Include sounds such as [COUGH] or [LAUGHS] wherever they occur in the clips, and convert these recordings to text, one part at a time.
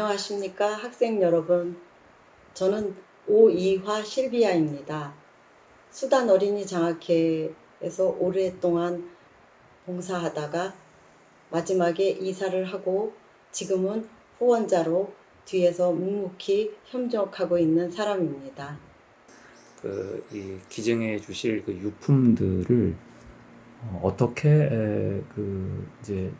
안녕하십니까 학생 여러분. 저는 오이화 실비아입니다. 수단 어린이 장학회에서 오랫동안 봉사하다가 마지막에 이사를 하고 지금은 후원자로 뒤에서 묵묵히 협력하고 있는 사람입니다. 그 이 기증해 주실 그 유품들을 어, 어떻게 에, 그 이제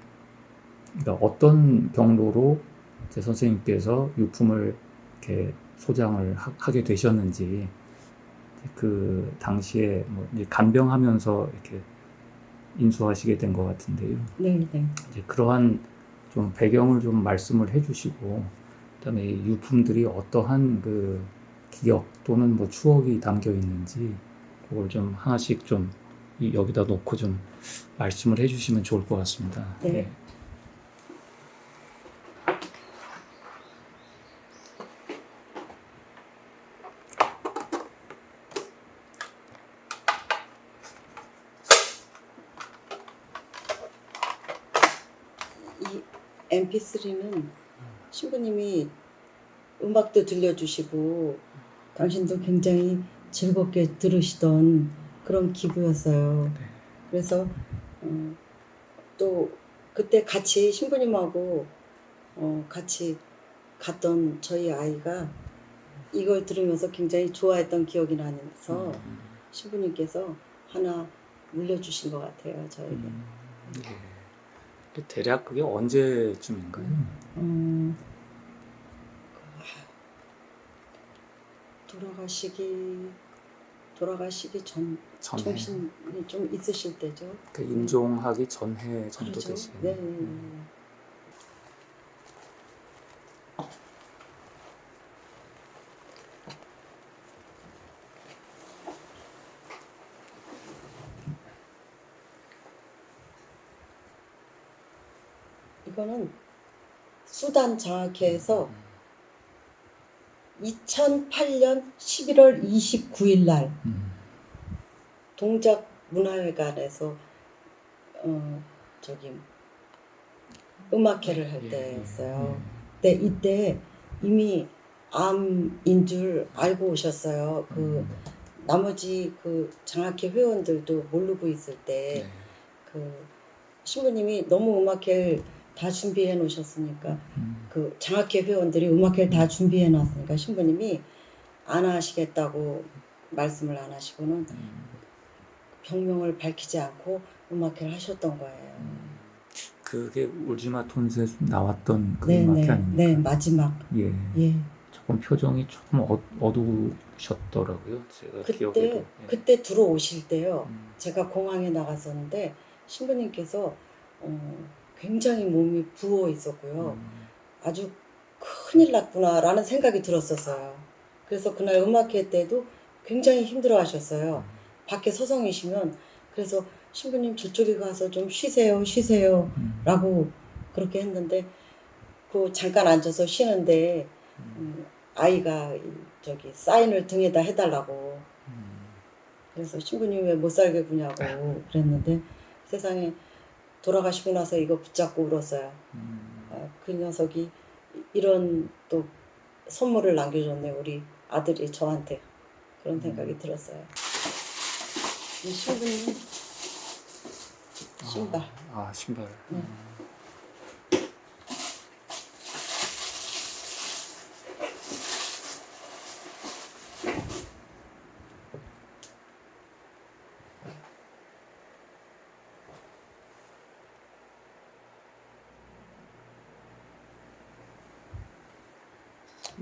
그러니까 어떤 경로로 이제 선생님께서 유품을 이렇게 소장을 하, 하게 되셨는지 그 당시에 뭐 간병하면서 이렇게 인수하시게 된 것 같은데요. 네, 네. 이제 그러한 좀 배경을 좀 말씀을 해주시고 그다음에 이 유품들이 어떠한 그 기억 또는 뭐 추억이 담겨 있는지 그걸 좀 하나씩 좀 이- 여기다 놓고 좀 말씀을 해주시면 좋을 것 같습니다. 네. 예. 이 MP3는 신부님이 음악도 들려주시고 당신도 굉장히 즐겁게 들으시던 그런 기부였어요. 네. 그래서 어, 또 그때 같이 신부님하고 어, 같이 갔던 저희 아이가 이걸 들으면서 굉장히 좋아했던 기억이 나면서 음, 신부님께서 하나 물려주신 것 같아요 저에게. 음, 예. 그 대략 그게 언제쯤인가요? 음, 돌아가시기 돌아가시기 전 전에 정신이 좀 있으실 때죠. 그 임종하기 전해 정도 그렇죠. 되시는. 네. 네, 네. 이거는 수단 장학회에서 2008년 11월 29일 날 음, 동작 문화회관에서 어 저기 음악회를 할 예, 때였어요. 예, 근데 이때 이미 암인 줄 알고 오셨어요. 예. 그 음, 나머지 그 장학회 회원들도 모르고 있을 때 네. 그 신부님이 너무 음악회를 다 준비해 놓으셨으니까 음, 그 장학회 회원들이 음악회를 다 준비해 놨으니까 신부님이 안 하시겠다고 말씀을 안 하시고는 음. 병명을 밝히지 않고 음악회를 하셨던 거예요. 그게 울지마 톤스에 나왔던 그 네, 음악회 네, 아닙니까? 네, 마지막. 예. 예. 조금 표정이 조금 어, 어두우셨더라고요. 제가 그때 기억에도. 예. 그때 들어오실 때요. 음, 제가 공항에 나갔었는데 신부님께서 어, 굉장히 몸이 부어 있었고요. 음, 아주 큰일 났구나라는 생각이 들었었어요. 그래서 그날 음악회 때도 굉장히 힘들어 하셨어요. 밖에 서성이시면 그래서 신부님 저쪽에 가서 좀 쉬세요, 쉬세요 음, 라고 그렇게 했는데 그 잠깐 앉아서 쉬는데 음, 음, 아이가 이 저기 사인을 등에다 해달라고 음, 그래서 신부님 왜 못 살게 구냐고 그랬는데 세상에 돌아가시고 나서 이거 붙잡고 울었어요. 음. 아, 그 녀석이 이- 이런 또 선물을 남겨줬네 우리 아들이 저한테 그런 생각이 들었어요. 이 신부님 신발. 아, 아, 신발. 네. 음.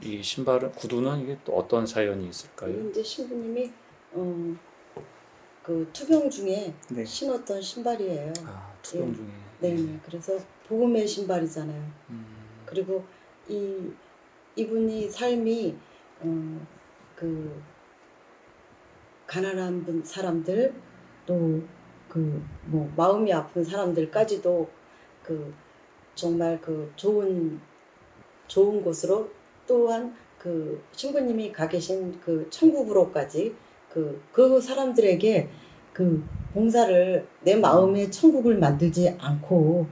이 신발은 구두는 이게 또 어떤 사연이 있을까요? 이제 신부님이 어, 그 투병 중에 네. 신었던 신발이에요. 아, 투병 예. 중에. 네, 네. 그래서 복음의 신발이잖아요. 음, 그리고 이 이분이 삶이 어, 그 가난한 분 사람들 또 그 뭐 마음이 아픈 사람들까지도 그 정말 그 좋은 좋은 곳으로 또한 그 신부님이 가 계신 그 천국으로까지 그 그 사람들에게 그 봉사를 내 마음의 천국을 만들지 않고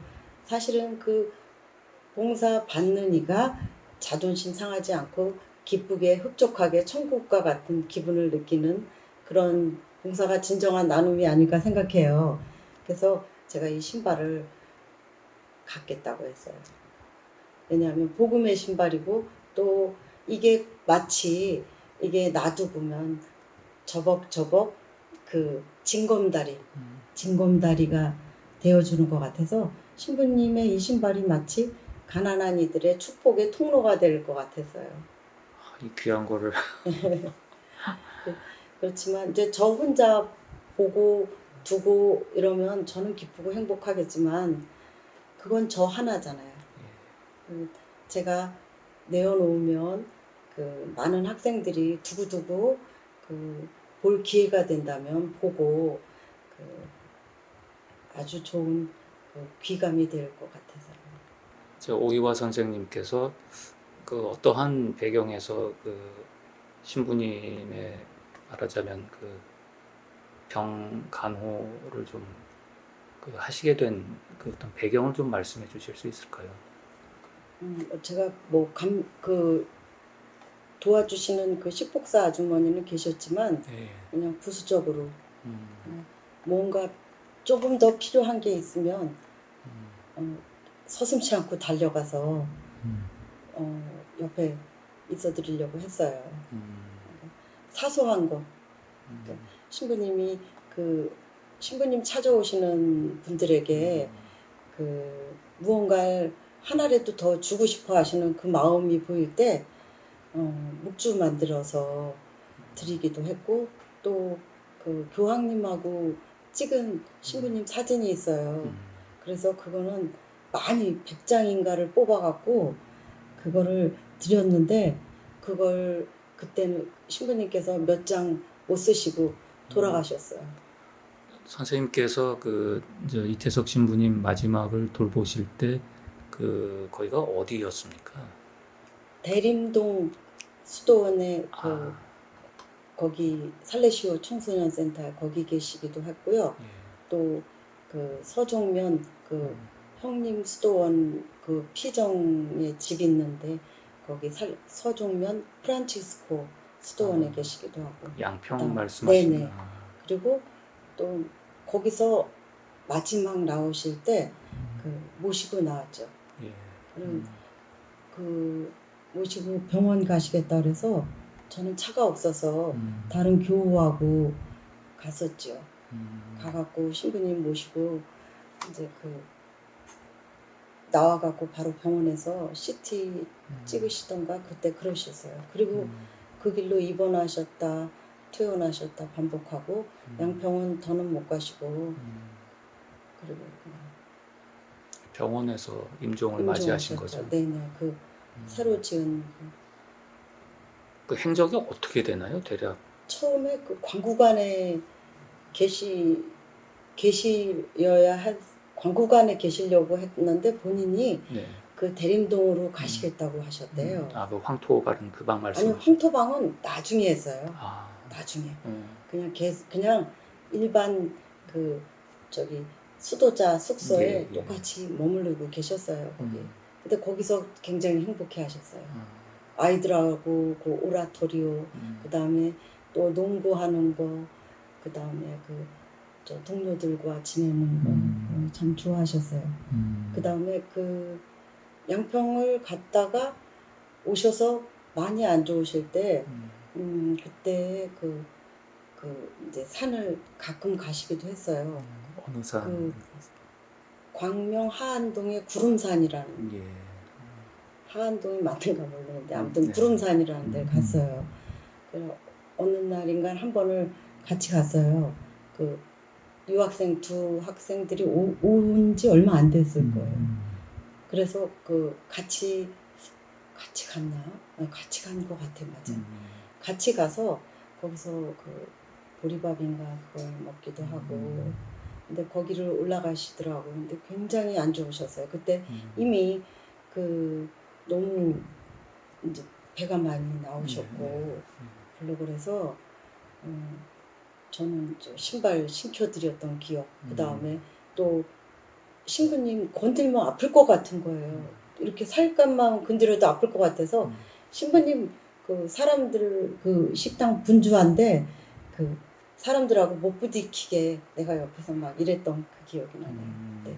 사실은 그 봉사 받는 이가 자존심 상하지 않고 기쁘게 흡족하게 천국과 같은 기분을 느끼는 그런 봉사가 진정한 나눔이 아닐까 생각해요. 그래서 제가 이 신발을 갖겠다고 했어요. 왜냐하면 복음의 신발이고 또 이게 마치 이게 놔두고면 저벅저벅 그 징검다리 음. 징검다리가 되어주는 것 같아서 신부님의 이 신발이 마치 가난한 이들의 축복의 통로가 될 것 같았어요. 아, 이 귀한 거를 [LAUGHS] 그렇지만 이제 저 혼자 보고 두고 이러면 저는 기쁘고 행복하겠지만 그건 저 하나잖아요. 그 제가 내어놓으면 그 많은 학생들이 두고두고 그 볼 기회가 된다면 보고 그 아주 좋은 그 귀감이 될 것 같아서. 저 오이화 선생님께서 그 어떠한 배경에서 그 신부님의 말하자면 그 병 간호를 좀 그 하시게 된 그 어떤 배경을 좀 말씀해 주실 수 있을까요? 음, 제가 뭐 감 그 도와주시는 그 식복사 아주머니는 계셨지만 네. 그냥 부수적으로. 음, 뭔가 조금 더 필요한 게 있으면 음, 어, 서슴치 않고 달려가서 음, 어, 옆에 있어드리려고 했어요. 음, 사소한 거. 음, 신부님이 그 신부님 찾아오시는 분들에게 그 무언가를 하나라도 더 주고 싶어 하시는 그 마음이 보일 때 어, 묵주 만들어서 드리기도 했고 또 그 교황님하고 찍은 신부님 사진이 있어요. 음, 그래서 그거는 많이 100장인가를 뽑아갖고 그거를 드렸는데 그걸 그때는 신부님께서 몇 장 못 쓰시고 돌아가셨어요. 선생님께서 그 이태석 신부님 마지막을 돌보실 때 그 거기가 어디였습니까? 대림동 수도원에 그 아, 거기 살레시오 청소년 센터 거기 계시기도 했고요. 예. 또 그 서종면 그 음, 형님 수도원 그 피정에 집 있는데 거기 살, 서종면 프란치스코 수도원에 아. 계시기도 하고 양평 말씀하시는 네네. 그리고 또 거기서 마지막 나오실 때 그 모시고 나왔죠. 음, 그 모시고 병원 가시겠다 그래서 저는 차가 없어서 음, 다른 교우하고 갔었죠. 음, 가갖고 신부님 모시고 이제 그 나와갖고 바로 병원에서 CT 음, 찍으시던가 그때 그러셨어요. 그리고 음, 그 길로 입원하셨다 퇴원하셨다 반복하고 음, 양평은 더는 못 가시고 음, 그리고 병원에서 임종을 맞이하신. 거죠. 네네 그 음. 새로 지은 그그 행적이 어떻게 되나요, 대략? 처음에 그 광구관에 계시 계시여야 할 광구관에 계시려고 했는데 본인이 네. 그 대림동으로 가시겠다고 하셨대요. 음, 아, 그 황토 바른 그 방 아니 말씀. 황토방은 나중에 했어요. 아, 나중에 음, 그냥 개, 그냥 일반 그 저기 수도자 숙소에 예, 예. 똑같이 머무르고 계셨어요 거기. 음, 근데 거기서 굉장히 행복해 하셨어요. 음, 아이들하고 그 오라토리오 음, 그 다음에 또 농구하는 거, 그 다음에 그 저 동료들과 지내는 거, 음. 어, 참 좋아하셨어요. 음, 그 다음에 그 양평을 갔다가 오셔서 많이 안 좋으실 때, 음, 음, 그때 그, 그 이제 산을 가끔 가시기도 했어요. 어느 산? 그 광명 하안동의 구름산이라는 예. 하안동이 맞는가 모르겠는데 아무튼 네. 구름산이라는 데를 음. 갔어요. 그래서 어느 날인가 한 번을 같이 갔어요. 그 유학생 두 학생들이 온 지 얼마 안 됐을 거예요. 음, 그래서 그 같이 같이 갔나? 어, 같이 간 것 같아 맞아. 음, 같이 가서 거기서 그 보리밥인가 그걸 먹기도 하고. 음. 근데 거기를 올라가시더라고요. 근데 굉장히 안 좋으셨어요. 그때 음, 이미 그 너무 이제 배가 많이 나오셨고 네, 네. 별로 그래서 음, 저는 저 신발 신겨드렸던 기억 그 다음에 또 신부님 건들면 아플 것 같은 거예요 이렇게 살갗만 건드려도 아플 것 같아서 음. 신부님 그 사람들 그 식당 분주한데 그 사람들하고 못 부딪히게 내가 옆에서 막 이랬던 그 기억이 나네요. 음. 네.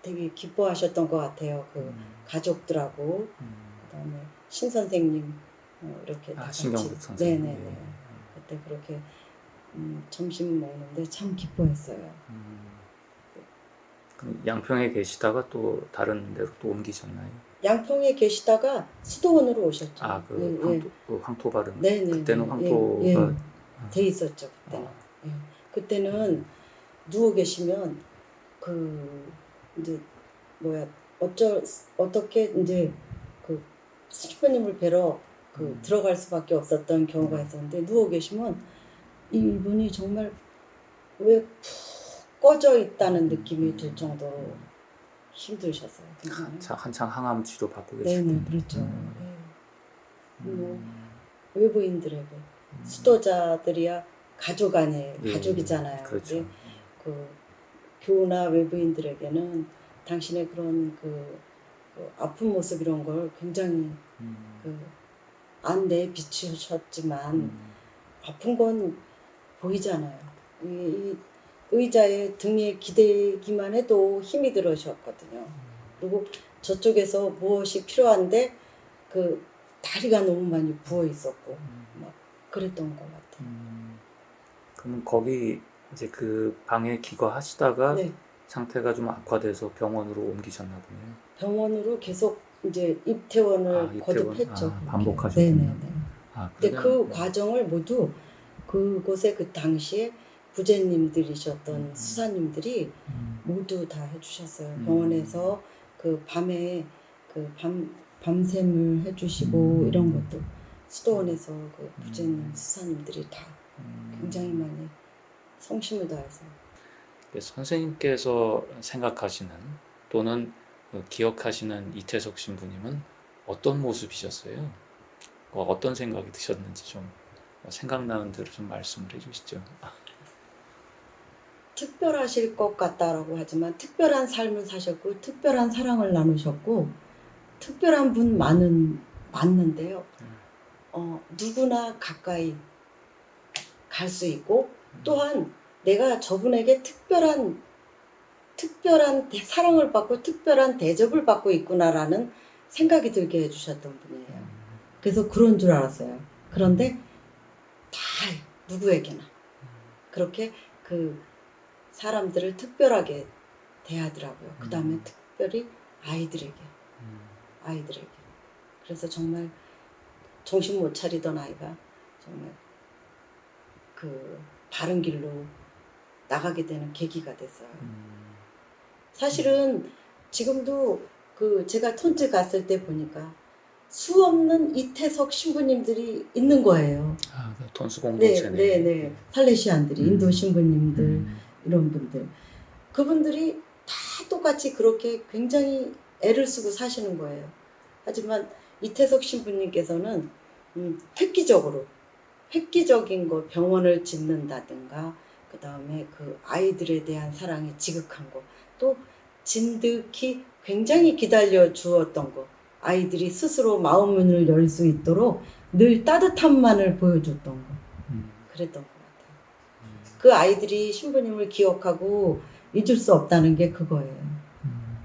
되게 기뻐하셨던 것 같아요. 그 음. 가족들하고 음. 그다음에 신 선생님 어, 이렇게 다 아. 신경국 선생님. 네네네. 예. 그때 그렇게 음, 점심 먹는데 참 기뻐했어요. 음. 양평에 계시다가 또 다른 데로 또 옮기셨나요? 양평에 계시다가 수도원으로 오셨죠. 아, 그 예, 황토, 그 황토 발음. 예. 네네. 그때는 황토가 예, 예. 돼 있었죠 그때는. 어, 예. 그때는 누워 계시면 그 이제 뭐야 어쩔 어떻게 이제 그 스티퍼님을 뵈러 그 음. 들어갈 수밖에 없었던 경우가 있었는데 누워 계시면 이분이 정말 왜 푹 꺼져 있다는 느낌이 들 정도로 힘드셨어요. 굉장히. 한창, 한창 항암 치료 받고 네네 때. 그렇죠. 음. 예. 뭐 음. 외부인들에게 음. 수도자들이야 가족 아니에요. 예, 가족이잖아요. 그렇죠. 근데 그 교우나 외부인들에게는 당신의 그런 그, 그 아픈 모습 이런 걸 굉장히 음. 그 안 내 비추셨지만 음. 아픈 건 보이잖아요. 이, 이 의자에 등에 기대기만 해도 힘이 들으셨거든요. 그리고 저쪽에서 무엇이 필요한데 그 다리가 너무 많이 부어 있었고 음. 그랬던 것 같아요. 음. 그럼 거기 이제 그 방에 기거하시다가 네, 상태가 좀 악화돼서 병원으로 옮기셨나 보네요. 병원으로 계속 이제 입퇴원을 아, 입퇴원. 거듭했죠. 아, 그렇게. 반복하셨군요. 네네네. 아, 근데 그러면- 그 과정을 모두 그곳에 그 당시에 부제님들이셨던 음. 수사님들이 음. 모두 다 해주셨어요. 음. 병원에서 그 밤에 그 밤 밤샘을 해주시고 음. 이런 것도 수도원에서 그 부제님 음. 수사님들이 다 음. 굉장히 많이 성심을 다해서 그 선생님께서 생각하시는 또는 그 기억하시는 이태석 신부님은 어떤 모습이셨어요? 어, 어떤 생각이 드셨는지 좀 생각나는 대로 좀 말씀을 해주시죠. [LAUGHS] 특별하실 것 같다라고 하지만 특별한 삶을 사셨고 특별한 사랑을 나누셨고 특별한 분 많은 많는데요. 음. 어, 누구나 가까이 갈 수 있고 또한 내가 저분에게 특별한 특별한 대- 사랑을 받고 특별한 대접을 받고 있구나라는 생각이 들게 해주셨던 분이에요. 음. 그래서 그런 줄 알았어요. 그런데 다 누구에게나 그렇게 그 사람들을 특별하게 대하더라고요. 그 다음에 음. 특별히 아이들에게 음. 아이들에게. 그래서 정말 정신 못 차리던 아이가 정말 그 바른 길로 나가게 되는 계기가 됐어요. 음. 사실은 지금도 그 제가 톤즈 갔을 때 보니까 수 없는 이태석 신부님들이 있는 거예요. 아, 그 돈수 공부 네, 채널. 네, 네. 살레시안들이 음. 인도 신부님들 음. 이런 분들 그분들이 다 똑같이 그렇게 굉장히 애를 쓰고 사시는 거예요. 하지만 이태석 신부님께서는 음, 획기적으로 획기적인 거 병원을 짓는다든가 그 다음에 그 아이들에 대한 사랑이 지극한 거 또 진득히 굉장히 기다려 주었던 거 아이들이 스스로 마음문을 열 수 있도록 늘 따뜻함만을 보여줬던 거 음. 그랬던 것 같아요. 음. 그 아이들이 신부님을 기억하고 잊을 수 없다는 게 그거예요. 음.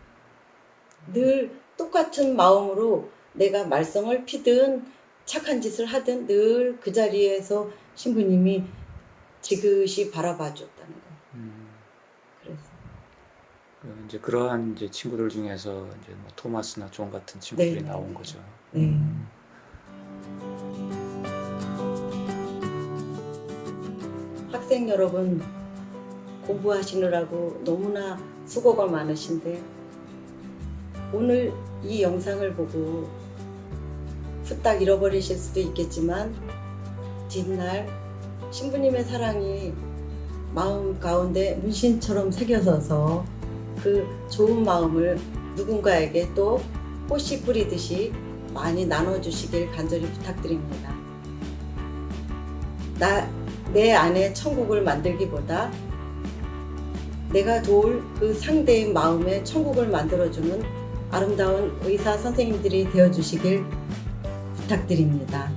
늘 똑같은 마음으로 내가 말썽을 피든 착한 짓을 하든 늘 그 자리에서 신부님이 지그시 바라봐 줬다는 거. 음. 그래서 그 이제 그러한 이제 친구들 중에서 이제 뭐 토마스나 존 같은 친구들이 네, 네, 나온 네. 거죠. 네. 음. 학생 여러분 공부하시느라고 너무나 수고가 많으신데 오늘 이 영상을 보고 후딱 잃어버리실 수도 있겠지만 뒷날 신부님의 사랑이 마음 가운데 문신처럼 새겨져서 그 좋은 마음을 누군가에게 또 꽃씨 뿌리듯이 많이 나눠주시길 간절히 부탁드립니다. 나, 내 안에 천국을 만들기보다 내가 도울 그 상대의 마음에 천국을 만들어주는 아름다운 의사 선생님들이 되어 주시길 부탁드립니다.